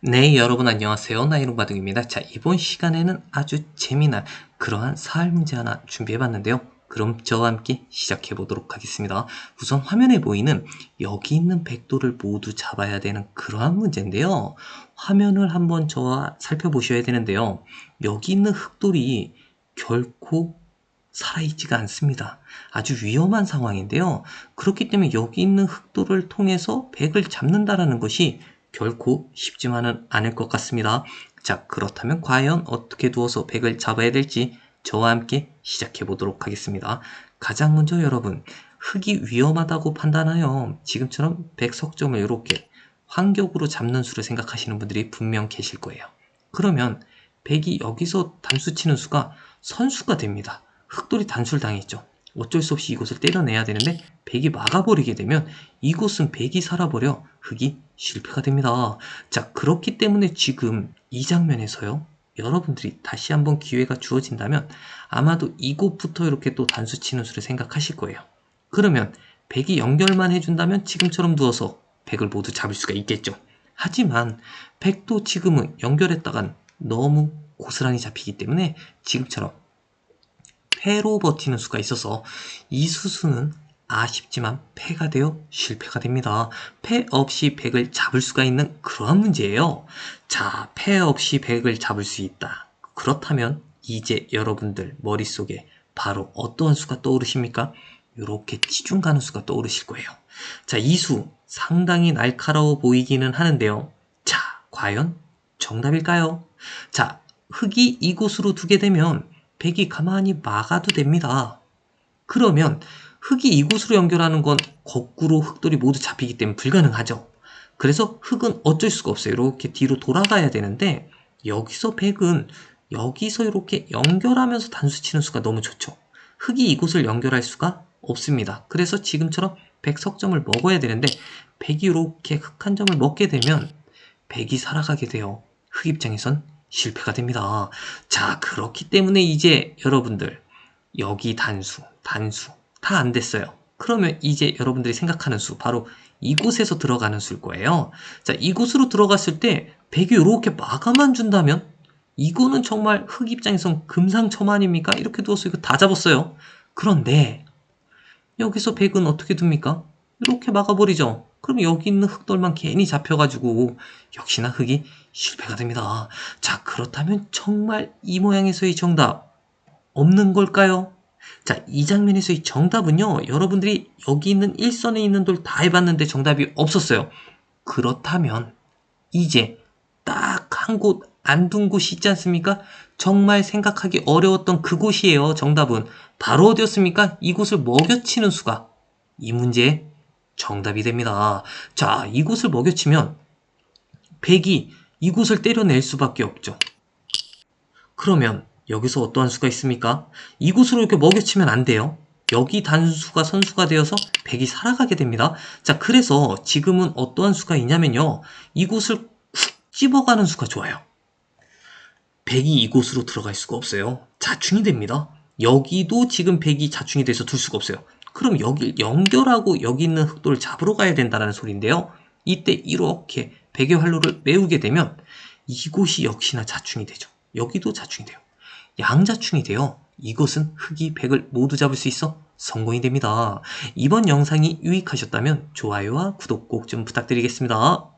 네, 여러분 안녕하세요. 나이롱바둑입니다. 자, 이번 시간에는 아주 재미난 그러한 사활 문제 하나 준비해봤는데요. 그럼 저와 함께 시작해 보도록 하겠습니다. 우선 화면에 보이는 여기 있는 백도를 모두 잡아야 되는 그러한 문제인데요. 화면을 한번 저와 살펴보셔야 되는데요. 여기 있는 흑돌이 결코 살아있지가 않습니다. 아주 위험한 상황인데요. 그렇기 때문에 여기 있는 흑돌을 통해서 백을 잡는다라는 것이 결코 쉽지만은 않을 것 같습니다. 자, 그렇다면 과연 어떻게 두어서 백을 잡아야 될지 저와 함께 시작해 보도록 하겠습니다. 가장 먼저 여러분, 흙이 위험하다고 판단하여 지금처럼 백석점을 이렇게 환격으로 잡는 수를 생각하시는 분들이 분명 계실 거예요. 그러면 백이 여기서 단수 치는 수가 선수가 됩니다. 흑돌이 단수를 당했죠. 어쩔 수 없이 이곳을 때려내야 되는데 백이 막아버리게 되면 이곳은 백이 살아버려 흑이 실패가 됩니다. 자 그렇기 때문에 지금 이 장면에서요 여러분들이 다시 한번 기회가 주어진다면 아마도 이곳부터 이렇게 또 단수 치는 수를 생각하실 거예요. 그러면 백이 연결만 해준다면 지금처럼 누워서 백을 모두 잡을 수가 있겠죠. 하지만 백도 지금은 연결했다간 너무 고스란히 잡히기 때문에 지금처럼 패로 버티는 수가 있어서 이 수수는 아쉽지만 패가 되어 실패가 됩니다. 패 없이 100을 잡을 수가 있는 그러한 문제예요. 자, 패 없이 100을 잡을 수 있다. 그렇다면 이제 여러분들 머릿속에 바로 어떠한 수가 떠오르십니까? 이렇게 치중 가는 수가 떠오르실 거예요. 자, 이 수 상당히 날카로워 보이기는 하는데요. 자, 과연 정답일까요? 자, 흙이 이곳으로 두게 되면 백이 가만히 막아도 됩니다. 그러면 흙이 이곳으로 연결하는 건 거꾸로 흙돌이 모두 잡히기 때문에 불가능하죠. 그래서 흙은 어쩔 수가 없어요. 이렇게 뒤로 돌아가야 되는데 여기서 백은 여기서 이렇게 연결하면서 단수 치는 수가 너무 좋죠. 흙이 이곳을 연결할 수가 없습니다. 그래서 지금처럼 백 석점을 먹어야 되는데 백이 이렇게 흙 한 점을 먹게 되면 백이 살아가게 돼요. 흙 입장에선 실패가 됩니다. 자, 그렇기 때문에 이제 여러분들 여기 단수, 단수 다 안 됐어요. 그러면 이제 여러분들이 생각하는 수 바로 이곳에서 들어가는 수일 거예요. 자, 이곳으로 들어갔을 때 백이 이렇게 마감만 준다면 이거는 정말 흙 입장에선 금상첨화아닙니까? 이렇게 두어서 이거 다 잡았어요. 그런데 여기서 백은 어떻게 둡니까? 이렇게 막아버리죠. 그럼 여기 있는 흙돌만 괜히 잡혀가지고 역시나 흙이 실패가 됩니다. 자 그렇다면 정말 이 모양에서의 정답 없는 걸까요? 자, 이 장면에서의 정답은요, 여러분들이 여기 있는 일선에 있는 돌 다 해봤는데 정답이 없었어요. 그렇다면, 이제 딱 한 곳 안 둔 곳이 있지 않습니까? 정말 생각하기 어려웠던 그곳이에요, 정답은. 바로 어디였습니까? 이곳을 먹여치는 수가 이 문제의 정답이 됩니다. 자, 이곳을 먹여치면 백이 이곳을 때려낼 수밖에 없죠. 그러면 여기서 어떠한 수가 있습니까? 이곳으로 이렇게 먹여치면 안 돼요. 여기 단수가 선수가 되어서 백이 살아가게 됩니다. 자, 그래서 지금은 어떠한 수가 있냐면요. 이곳을 쿡 집어가는 수가 좋아요. 백이 이곳으로 들어갈 수가 없어요. 자충이 됩니다. 여기도 지금 백이 자충이 돼서 둘 수가 없어요. 그럼 여기 연결하고 여기 있는 흑돌을 잡으러 가야 된다는 소리인데요. 이때 이렇게 백의 활로를 메우게 되면 이곳이 역시나 자충이 되죠. 여기도 자충이 돼요. 양자충이 되어 이곳은 흑이 백을 모두 잡을 수 있어 성공이 됩니다. 이번 영상이 유익하셨다면 좋아요와 구독 꼭 좀 부탁드리겠습니다.